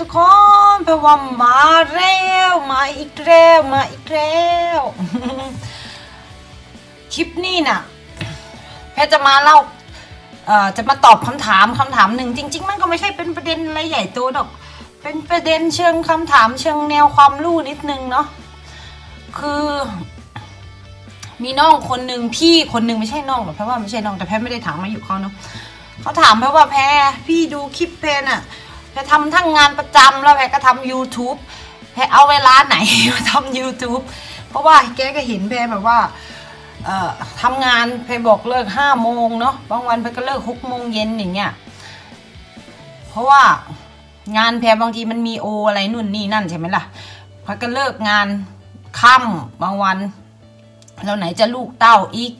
ทุกคนแปลว่ามาแล้วมาอีกแล้วมาอีกแล้วคลิปนี้น่ะแพทจะมาเล่าจะมาตอบคำถามคำถามหนึ่งจริง ๆ มันก็ไม่ใช่เป็นประเด็นอะไรใหญ่โตหรอก เป็นประเด็นเชิงคำถามเชิงแนวความรู้นิดนึงเนาะคือ มีน้องคนหนึ่งพี่คนหนึ่งไม่ใช่น้องหรอกเพราะว่าไม่ใช่น้องแต่แพทไม่ได้ถามมาอยู่เขาเนาะเขาถามแพทย์ว่าแพรพี่ดูคลิปแพรน่ะ แพทำทั้งงานประจำแล้วแพรก็ทำ YouTube แพรเอาเวลาไหนมาทำ YouTube เพราะว่าแกก็เห็นแพรแบบว่าทำงานแพรบอกเลิกห้าโมงเนาะบางวันแพรก็เลิกหกโมงเย็นอย่างเงี้ยเพราะว่างานแพรบางทีมันมีโออะไรนู่นนี่นั่นใช่ไหมล่ะแพรก็เลิกงานค่ำบางวันแล้วไหนจะลูกเต้าอีก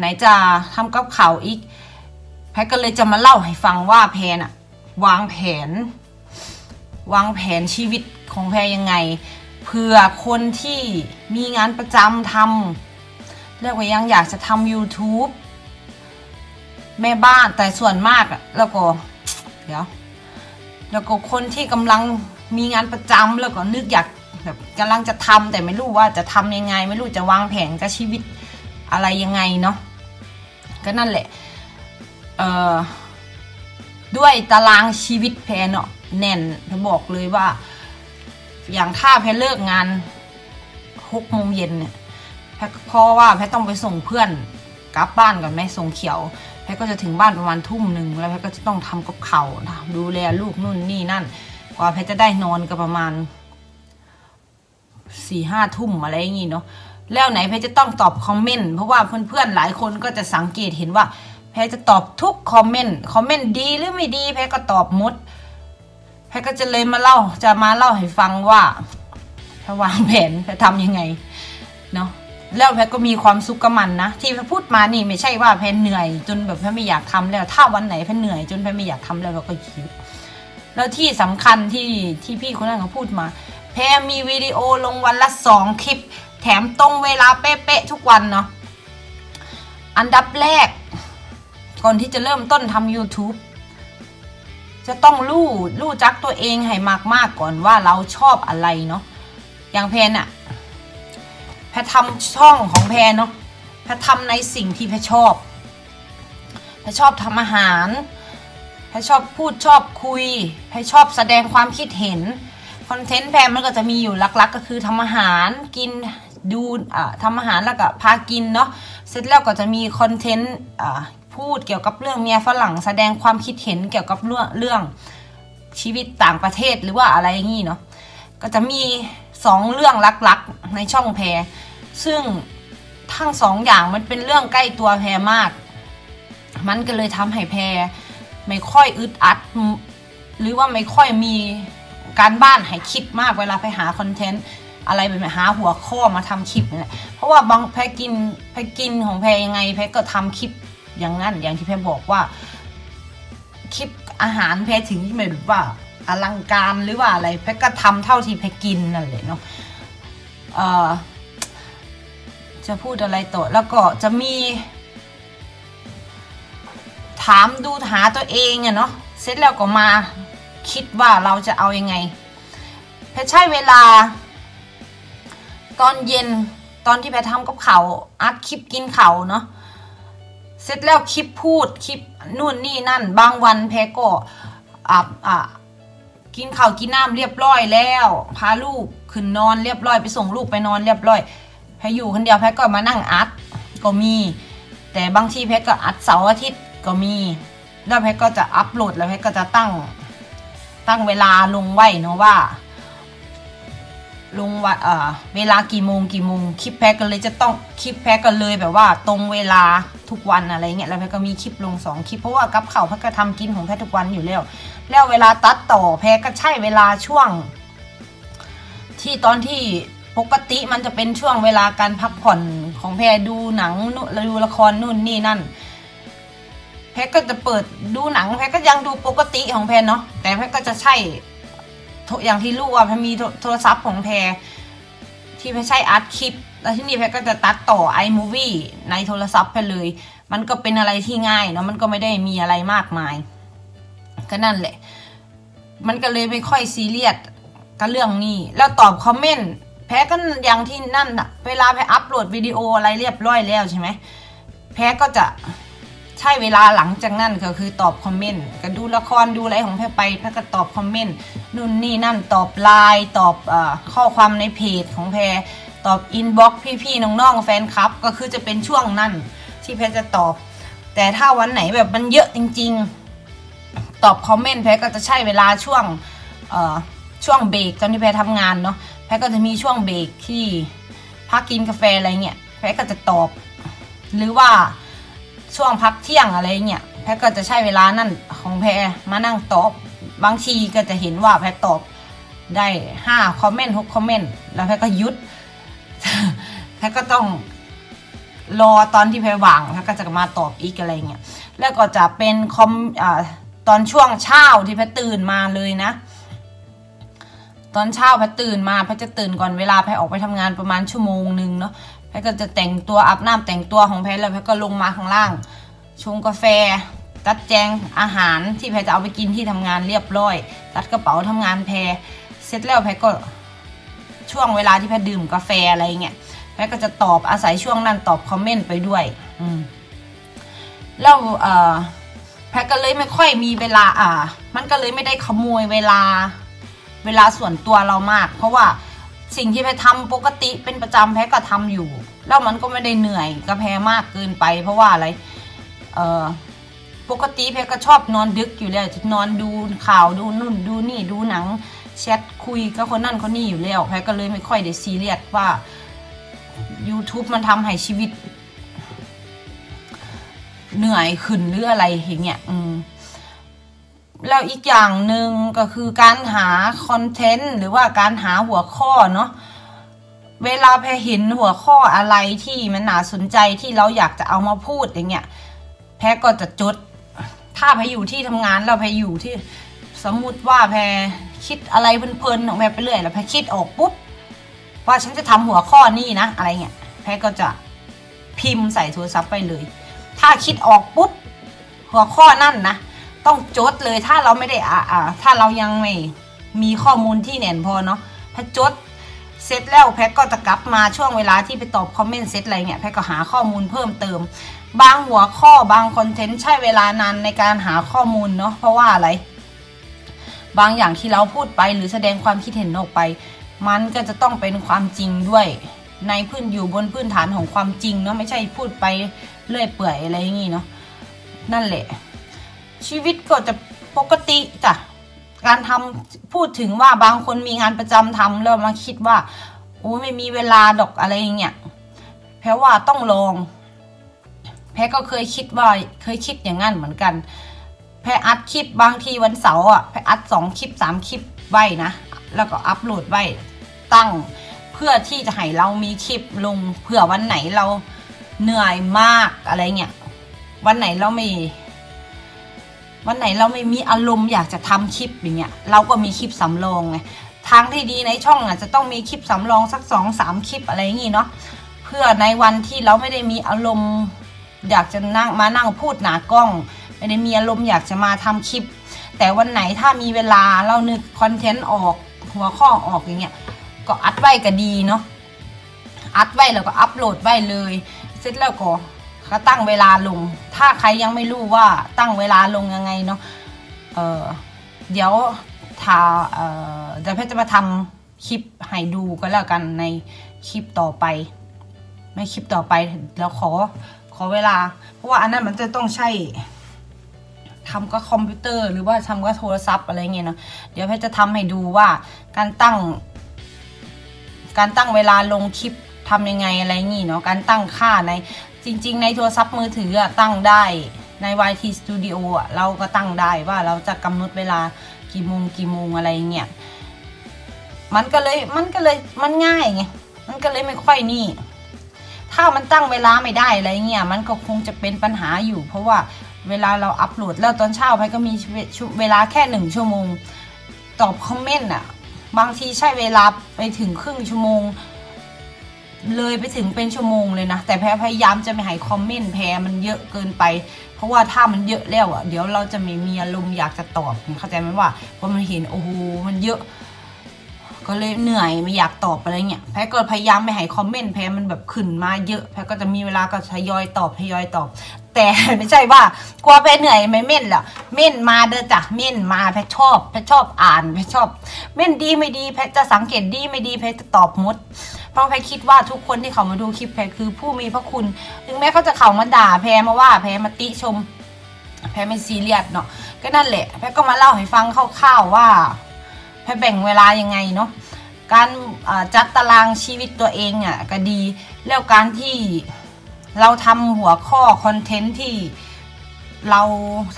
ไหนจะทำกับข่าวอีก แพรก็เลยจะมาเล่าให้ฟังว่าแพน่ะวางแผน วางแผนชีวิตของแพรยังไงเผื่อคนที่มีงานประจำทำเรียกว่ายังอยากจะทำ YouTube แม่บ้านแต่ส่วนมากอะแล้วก็เดี๋ยวแล้วก็คนที่กำลังมีงานประจำแล้วก็นึกอยากแบบกำลังจะทำแต่ไม่รู้ว่าจะทำยังไง ไม่รู้จะวางแผนกับชีวิตอะไรยังไงเนาะก็นั่นแหละเอ่อด้วยตารางชีวิตแพรเนาะ แน่นแพรบอกเลยว่า อย่างถ้าแพรเลิกงานหกโมงเย็นเนี่ยแพเพราะว่าแพรต้องไปส่งเพื่อนกลับบ้านกับแม่ส่งเขียวแพรก็จะถึงบ้านประมาณทุ่มหนึ่งแล้วแพรก็จะต้องทำกับเขาดูแลลูกนู่นนี่นั่น กว่าแพรจะได้นอนก็ประมาณสี่ห้าทุ่มอะไรอย่างงี้เนาะแล้วไหนแพรจะต้องตอบคอมเมนต์เพราะว่าเพื่อนๆหลายคนก็จะสังเกตเห็นว่า แพรจะตอบทุกคอมเมนต์คอมเมนต์ดีหรือไม่ดี แพรก็ตอบหมด แพรก็จะเลยมาเล่าจะมาเล่าให้ฟังว่าแพรวางแผนแพรทำยังไงเนาะแล้วแพรก็มีความสุขกับมันนะที่แพรพูดมานี่ไม่ใช่ว่าแพรเหนื่อย จนแบบแพรไม่อยากทำแล้ว ถ้าวันไหนแพรเหนื่อยจนแพรไม่อยากทำแล้วเราก็หยุดแล้วที่สำคัญที่ที่พี่คนนั้นเขาพูดมา แพรมีวิดีโอลงวันละสองคลิป แถมตรงเวลาเป๊ะๆทุกวันเนาะอันดับแรก ก่อนที่จะเริ่มต้นทำ YouTube จะต้องรู้รู้จักตัวเองให้มากๆก่อนว่าเราชอบอะไรเนาะอย่างแพนอะแพทำช่องของแพนเนาะแพทำในสิ่งที่แพชอบแพชอบทำอาหารแพชอบพูดชอบคุยแพชอบแสดงความคิดเห็นคอนเทนต์แพนมันก็จะมีอยู่หลักๆ ก็คือทำอาหารกินดูอ่าทำอาหารแล้วก็พากินเนาะเสร็จแล้วก็จะมีคอนเทนต์อ่า พูดเกี่ยวกับเรื่องเมียฝรั่งแสดงความคิดเห็นเกี่ยวกับเรื่องเรื่องชีวิตต่างประเทศหรือว่าอะไรอย่างนี้เนาะก็จะมีสองเรื่องลักๆ ในช่องแพร ซึ่งทั้งสองอย่างมันเป็นเรื่องใกล้ตัวแพรมาก มันก็เลยทำให้แพรไม่ค่อยอึดอัด หรือว่าไม่ค่อยมีการบ้านให้คิดมากเวลาไปหาคอนเทนต์อะไรแบบนี้หาหัวข้อมาทำคลิปเนี่ยเพราะว่าบางแพรกินแพรกินของแพรยังไงแพรก็ทำคลิป อย่างนั้นอย่างที่แพรบอกว่า คลิปอาหารแพถึงไม่แบบว่าอลังการหรือว่าอะไรแพก็ทำเท่าที่แพกินนั่นแหละเนาะจะพูดอะไรต่อแล้วก็จะมี ถามดูหาตัวเองอะเนาะเสร็จแล้วก็มาคิดว่าเราจะเอายังไงแพใช้เวลา ตอนเย็นตอนที่แพรทำกับเขาอัดคลิปกินเขาเนาะ เสร็จแล้วคลิปพูดคลิปนู่นนี่นั่น บางวันแพก็อ่าอ่ากินข้าวกินน้ำเรียบร้อยแล้ว พาลูกขึ้นนอนเรียบร้อยไปส่งลูกไปนอนเรียบร้อยแพอยู่คนเดียวแพก็มานั่งอัดก็มี แต่บางทีแพก็อัดเสาร์อาทิตย์ก็มี แล้วแพก็จะอัปโหลดแล้วแพก็จะตั้งตั้งเวลาลงไว้เนาะว่า ลงว่าเอ่อเวลากี่โมงกี่โมงคลิปแพ็กก็เลยจะต้องคลิปแพ็กก็เลยแบบว่าตรงเวลาทุกวันอะไรเงี้ยแล้วแพ็กก็มีคลิปลงสองคลิปเพราะว่ากับเข่าแพ็กก็ทำกินของแพ็กทุกวันอยู่แล้ว แล้วเวลาตัดต่อแพ็กก็ใช่เวลาช่วง ที่ตอนที่ปกติมันจะเป็นช่วงเวลาการพักผ่อนของแพรดูหนังนู่นดูละครนู่นนี่นั่น แพ็กก็จะเปิดดูหนังแพ็กก็ยังดูปกติของแพรเนาะแต่แพ็กก็จะใช่ อย่างที่รู้ว่าแพมีโทรศัพท์ของแพที่แพใช้อัดคลิป แล้วที่นี่แพก็จะตัดต่อ iMovie ในโทรศัพท์แพเลย มันก็เป็นอะไรที่ง่ายเนาะมันก็ไม่ได้มีอะไรมากมาย ก็นั่นแหละ มันก็เลยไม่ค่อยซีเรียสกับเรื่องนี้แล้วตอบคอมเมนต์แพ้ก็อย่างที่นั่นอะเวลาแพ้อัปโหลดวิดีโออะไรเรียบร้อยแล้วใช่ไหมแพ้ก็จะ ใช่เวลาหลังจากนั้นก็คือตอบคอมเมนต์ก็ดูละครดูอะไรของแพ้ไปแพ้ก็ตอบคอมเมนต์นู่นนี่นั่นตอบไลน์ตอบอข้อความในเพจของแพรตอบอินบ็อกซ์พี่ๆน้องๆแฟนคลับ ก็คือจะเป็นช่วงนั้นที่แพรจะตอบ แต่ถ้าวันไหนแบบมันเยอะจริง ๆ ตอบคอมเมนต์แพรก็จะใช่เวลาช่วงช่วงเบรกตอนที่แพรทำงานเนาะแพรก็จะมีช่วงเบรกที่พักกินกาแฟอะไรเงี้ยแพรก็จะตอบ หรือว่า ช่วงพักเที่ยงอะไรเงี้ยแพรก็จะใช้เวลานั่นของแพรมานั่งตอบ บางทีก็จะเห็นว่าแพรตอบได้ห้าคอมเมนต์หกคอมเมนต์แล้วแพรก็ยุดแพรก็ต้องรอตอนที่แพรว่างแพรก็จะมาตอบอีกอะไรเงี้ยแล้วก็จะเป็นคอมอ่าตอนช่วงเช้าที่แพรตื่นมาเลยนะ ตอนเช้าแพรตื่นมาแพรจะตื่นก่อนเวลาแพรออกไปทำงานประมาณชั่วโมงหนึ่งเนาะ แพรก็จะแต่งตัวอาบน้ำแต่งตัวของแพรแล้วแพรก็ลงมาข้างล่างชงกาแฟจัดแจงอาหารที่แพรจะเอาไปกินที่ทำงานเรียบร้อยจัดกระเป๋าทำงานแพรเสร็จแล้วแพรก็ช่วงเวลาที่แพรดื่มกาแฟอะไรเงี้ยแพรก็จะตอบอาศัยช่วงนั้นตอบคอมเมนต์ไปด้วย อืมแล้วเอ่อแพรก็เลยไม่ค่อยมีเวลาอ่า มันก็เลยไม่ได้ขโมยเวลา เวลาส่วนตัวเรามาก เพราะว่า สิ่งที่แพรทำปกติเป็นประจำแพรก็ทำอยู่ แล้วมันก็ไม่ได้เหนื่อยกับแพมากเกินไป เพราะว่าอะไรเอ่อปกติแพรก็ชอบนอนดึกอยู่แล้วจะนอนดูข่าวดูนู่นดูนี่ดูหนังแชทคุยกับคนนั่นคนนี้อยู่แล้วแพรก็เลยไม่ค่อยได้ซีเรียสว่า YouTube มันทำให้ชีวิต เหนื่อยขึ้นหรืออะไรอย่างเงี้ยอืม แล้วอีกอย่างหนึ่งก็คือการหาคอนเทนต์หรือว่าการหาหัวข้อเนาะเวลาแพรเห็นหัวข้ออะไรที่มันน่าสนใจที่เราอยากจะเอามาพูดอย่างเงี้ยแพรก็จะจด ถ้าแพรอยู่ที่ทำงานแล้วแพรอยู่ที่สมมุติว่าแพรคิดอะไรเพลินๆของแพรไปเรื่อยแล้วแพรคิดออกปุ๊บว่าฉันจะทำหัวข้อนี้นะอะไรเงี้ยแพรก็จะพิมพ์ใส่โทรศัพท์ไปเลย ถ้าคิดออกปุ๊บหัวข้อนั่นนะ ต้องจดเลยถ้าเราไม่ได้อ่าอ่าถ้าเรายังไม่มีข้อมูลที่แน่นพอเนาะแพทจดเสร็จแล้วแพทก็จะกลับมาช่วงเวลาที่ไปตอบคอมเมนต์เสร็จอะไรเงี้ยแพทก็หาข้อมูลเพิ่มเติม บางหัวข้อบางคอนเทนต์ใช้เวลานานในการหาข้อมูลเนาะเพราะว่าอะไร บางอย่างที่เราพูดไปหรือแสดงความคิดเห็นออกไป มันก็จะต้องเป็นความจริงด้วย ในพื้นอยู่บนพื้นฐานของความจริงเนาะไม่ใช่พูดไปเรื่อยเปื่อยอะไรอย่างงี้เนาะนั่นแหละ ชีวิตก็จะปกติจ้ะการทำพูดถึงว่าบางคนมีงานประจำทำแล้วมาคิดว่าโอ้ไม่มีเวลาดอกอะไรอย่างเงี้ยแพ้ว่าต้องลองแพ้ก็เคยคิดว่าเคยคิดอย่างนั้นเหมือนกัน แพ้อัดคลิปบางทีวันเสาร์อะแพ้อัดสองคลิปสามคลิปไว้นะ แล้วก็อัปโหลดไว้ตั้งเพื่อที่จะให้เรามีคลิปลงเผื่อวันไหนเราเหนื่อยมากอะไรเงี้ยวันไหนเราไม่ วันไหนเราไม่มีอารมณ์อยากจะทำคลิปอย่างเงี้ยเราก็มีคลิปสำรองไงทางที่ดีในช่องอะจะต้องมีคลิปสำรองสักสองสามคลิปอะไรอย่างงี้เนาะเพื่อในวันที่เราไม่ได้มีอารมณ์อยากจะนั่งมานั่งพูดหนากล้อง ไม่ได้มีอารมณ์อยากจะมาทำคลิป แต่วันไหนถ้ามีเวลาเรานึกคอนเทนต์ออกหัวข้อออกอย่างเงี้ยก็อัดไว้ก็ดีเนาะอัดไว้แล้วก็อัปโหลดไว้เลย เสร็จแล้วก็ ก็ตั้งเวลาลง ถ้าใครยังไม่รู้ว่าตั้งเวลาลงยังไงเนาะเออเดี๋ยวถ้าเออเดี๋ยวเพชรจะมาทำคลิปให้ดูก็แล้วกันในคลิปต่อไปในคลิปต่อไปแล้วขอขอเวลา เพราะว่าอันนั้นมันจะต้องใช้ทำกับคอมพิวเตอร์หรือว่าทำกับโทรศัพท์อะไรเงี้ยเนาะเดี๋ยวเพชรจะทำให้ดูว่าการตั้ง การตั้งเวลาลงคลิปทำยังไงอะไรงี้เนาะการตั้งค่าใน จริงๆ ในโทรศัพท์มือถืออะตั้งได้ใน YT Studio อะเราก็ตั้งได้ว่าเราจะกำหนดเวลากี่โมงกี่โมงอะไรเงี้ยมันก็เลยมันก็เลยมันง่ายไงมันก็เลยไม่ค่อยนี่ ถ้ามันตั้งเวลาไม่ได้อะไรเงี้ยมันก็คงจะเป็นปัญหาอยู่ เพราะว่าเวลาเราอัปโหลดแล้วตอนเช้าไปก็มีเวลาแค่หนึ่งชั่วโมง ตอบคอมเมนต์อะบางทีใช้เวลาไปถึงครึ่งชั่วโมง เลยไปถึงเป็นชั่วโมงเลยนะ แต่แพรพยายามจะไม่ให้คอมเมนต์แพรมันเยอะเกินไป เพราะว่าถ้ามันเยอะแล้วอะเดี๋ยวเราจะไม่มีอารมณ์อยากจะตอบเข้าใจไหมว่าพอมันเห็นโอ้โหมันเยอะ ก็เลยเหนื่อยไม่อยากตอบอะไรเงี้ยแพ้ก็พยายามไม่ให้คอมเมนต์แพ้มันแบบขึ้นมาเยอะแพ้ก็จะมีเวลาก็ทยอยตอบทยอยตอบ แต่ไม่ใช่ว่ากลัวแพ้เหนื่อยไหมเม่นหรอเม่นมาเด้อจ้ะเม่นมาแพ้ชอบแพ้ชอบอ่านแพ้ชอบ เม่นดีไม่ดีแพ้จะสังเกตดีไม่ดีแพ้จะตอบหมด เพราะแพ้คิดว่าทุกคนที่เขามาดูคลิปแพ้คือผู้มีพระคุณ ถึงแม้เขาจะเขามาด่าแพ้มาว่าแพ้มาติชม แพ้ไม่ซีเรียสเนาะก็นั่นแหละ แพ้ก็มาเล่าให้ฟังคร่าวๆว่า แพ้แบ่งเวลายังไงเนาะการจัดตารางชีวิตตัวเองอะก็ดี แล้วการที่เราทำหัวข้อคอนเทนต์ที่เรา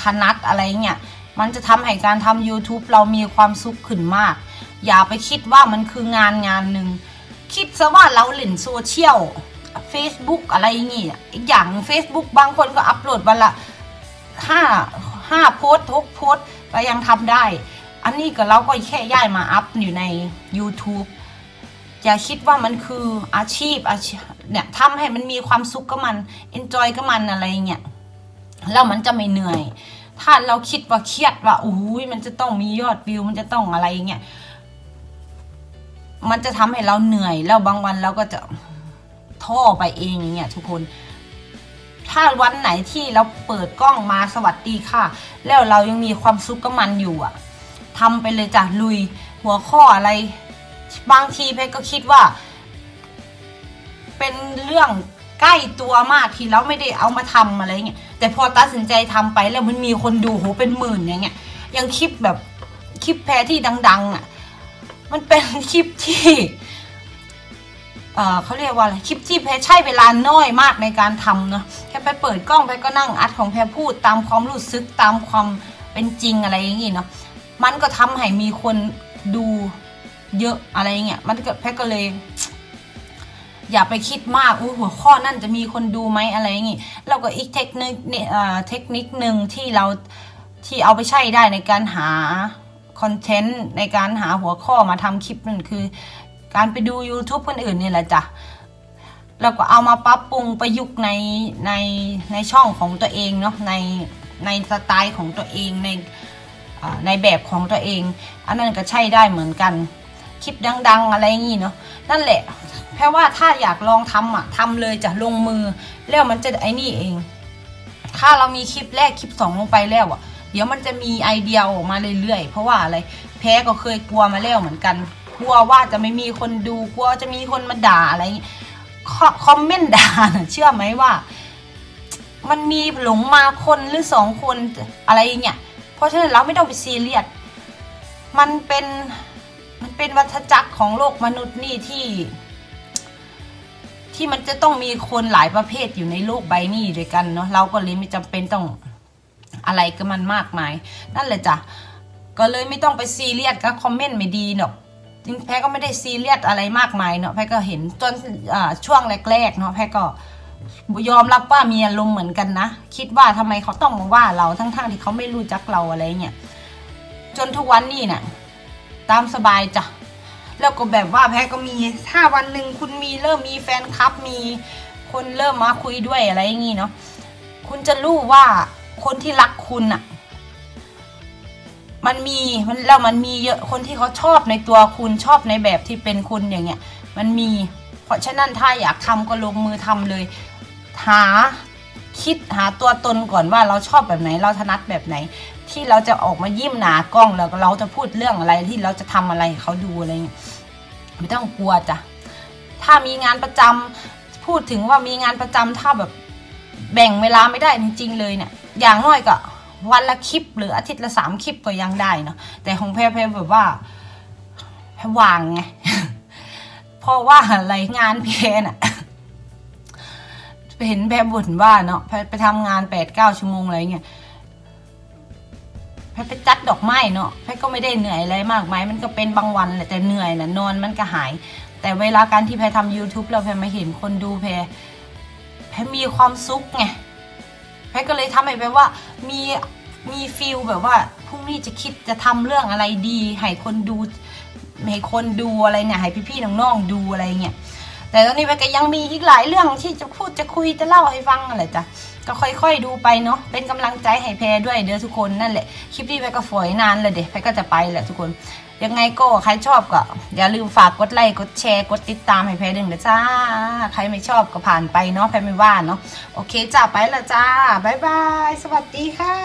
ถนัดอะไรเงี้ยมันจะทำให้การทำ YouTube เรามีความสุขขึ้นมาก อย่าไปคิดว่ามันคืองานงานหนึ่ง คิดซะว่าเราเล่นโซเชียล Facebook อะไรอย่างงี้อีกอย่าง Facebook บางคนก็อัปโหลดวันละห้าห้าโพสทุกโพสก็ยังทำได้ อันนี้ก็เราก็แค่ย้ายมาอัพอยู่ใน YouTube อย่าคิดว่ามันคืออาชีพอาชีพเนี่ยทำให้มันมีความสุขกับมัน enjoy กับมันอะไรเงี้ยแล้วมันจะไม่เหนื่อย ถ้าเราคิดว่าเครียดว่าโอ้ยมันจะต้องมียอดวิวมันจะต้องอะไรเงี้ย มันจะทำให้เราเหนื่อย แล้วบางวันเราก็จะท่อไปเองอย่างเงี้ยทุกคน ถ้าวันไหนที่เราเปิดกล้องมาสวัสดีค่ะ แล้วเรายังมีความสุขกับมันอยู่อะทำไปเลยจ้ะลุยหัวข้ออะไร บางทีเพชรก็คิดว่า เป็นเรื่องใกล้ตัวมากที่เราไม่ได้เอามาทำอะไรเงี้ยแต่พอตัดสินใจทำไปแล้วมันมีคนดูโหเป็นหมื่นอย่างเงี้ยยังคลิปแบบคลิปแพ้ที่ดัง ๆ อะ มันเป็นคลิปที่เอ่อเขาเรียกว่าอะไรคลิปที่แพใช้เวลาน้อยมากในการทำเนาะแค่ไปเปิดกล้องแพก็นั่งอัดของแพพูดตามความรู้สึกตามความเป็นจริงอะไรอย่างงี้เนาะมันก็ทำให้มีคนดูเยอะอะไรอย่างเงี้ยมันก็แพก็เลย อย่าไปคิดมากอู้หัวข้อนั่นจะมีคนดูไหมอะไรอย่างงี้แล้วก็อีกเทคนิคเนี่ยเทคนิคหนึ่งที่เราที่เอาไปใช้ได้ในการหา คอนเทนต์ในการหาหัวข้อมาทำคลิปนั่นคือ การไปดู YouTube คนอื่นนี่แหละจ้ะแล้วก็เอามาปรับปรุงประยุกต์ในในในช่องของตัวเองเนาะในในสไตล์ของตัวเองในในแบบของตัวเอง อันนั้นก็ใช่ได้เหมือนกัน คลิปดัง ๆ อะไรอย่างงี้เนาะนั่นแหละแค่ว่าถ้าอยากลองทำอะทำเลยจะลงมือแล้วมันจะไอ้นี่เอง ถ้าเรามีคลิปแรกคลิปสองลงไปแล้วอะ เดี๋ยวมันจะมีไอเดียออกมาเรื่อยๆ เพราะว่าอะไร แพ้ก็เคยกลัวมาแล้วเหมือนกัน กลัวว่าจะไม่มีคนดู กลัวจะมีคนมาด่าอะไรอย่างงี้คอมเมนต์ด่าเชื่อไหมว่า มันมีหลงมาคนหรือสองคนอะไรอย่างเงี้ยเพราะฉะนั้นเราไม่ต้องไปซีเรียส มันเป็นมันเป็นวัฏจักรของโลกมนุษย์นี่ที่ ที่มันจะต้องมีคนหลายประเภทอยู่ในโลกใบนี้ด้วยกันเนาะ เราก็เลยไม่จำเป็นต้อง อะไรกับมันมากมาย นั่นแหละจ้ะก็เลยไม่ต้องไปซีเรียสกับคอมเมนต์ไม่ดีเนาะจริงแพ้ก็ไม่ได้ซีเรียสอะไรมากมายเนาะแพ้ก็เห็นจนช่วงแรกๆเนาะแพ้ก็ยอมรับว่ามีอารมณ์เหมือนกันนะ คิดว่าทำไมเขาต้องมาว่าเราทั้งๆที่เขาไม่รู้จักเราอะไรเงี้ยจนทุกวันนี้เนะ่ะตามสบายจ้ะแล้วก็แบบว่าแพ้ก็มีถ้าวันหนึ่งคุณมีเริ่มมีแฟนคลับมีคนเริ่มมาคุยด้วยอะไรอย่างงี้เนาะคุณจะรู้ว่า คนที่รักคุณอะมันมีมันแล้วมันมีเยอะคนที่เขาชอบในตัวคุณชอบในแบบที่เป็นคุณอย่างเงี้ย มันมี เพราะฉะนั้นถ้าอยากทำก็ลงมือทำเลย หาคิดหาตัวตนก่อนว่าเราชอบแบบไหน เราถนัดแบบไหน ที่เราจะออกมายิ้มหนากล้องแล้วเราจะพูดเรื่องอะไรที่เราจะทำอะไรเขาดูอะไรเงี้ยไม่ต้องกลัวจ้ะถ้ามีงานประจำพูดถึงว่ามีงานประจำถ้าแบบแบ่งเวลาไม่ได้จริง ๆ เลยเนี่ย อย่างน้อยก็วันละคลิปหรืออาทิตย์ละสามคลิปก็ยังได้เนาะแต่ของแพรแพรแบบว่าแพรวางไงเพราะว่าอะไรงานแพรน่ะเห็นแพรบ่นว่าเนาะแพรไปทำงานแปดเก้าชั่วโมงอะไรเงี้ยแพรไปจัดดอกไม้เนาะแพรก็ไม่ได้เหนื่อยอะไรมากมายมันก็เป็นบางวันแหละแต่เหนื่อยนะนอนมันก็หาย แต่เวลาการที่แพรทำ YouTube เราแพรมาเห็นคนดูแพรแพรมีความสุขไง แพทก็เลยทำให้แบบว่ามีมีฟิลแบบว่าพรุ่งนี้จะคิดจะทำเรื่องอะไรดี ให้คนดูให้คนดูอะไรเนี่ยให้พี่ๆน้องๆดูอะไรเงี้ยแต่ตอนนี้แพทก็ยังมีอีกหลายเรื่องที่จะพูดจะคุยจะเล่าให้ฟังอะไรจ้ะก็ค่อยๆดูไปเนาะเป็นกำลังใจให้แพรด้วยเด้อทุกคนนั่นแหละคลิปนี้แพรก็ฝอยนานเลยเด็แพรก็จะไปแหละทุกคน ยังไงก็ใครชอบก็อย่าลืมฝากกดไลค์กดแชร์กดติดตามให้แพรดึงนะจ้า ใครไม่ชอบก็ผ่านไปเนาะแพรไม่ว่าเนาะโอเคจ้าไปละจ้าบ๊ายบายสวัสดีค่ะ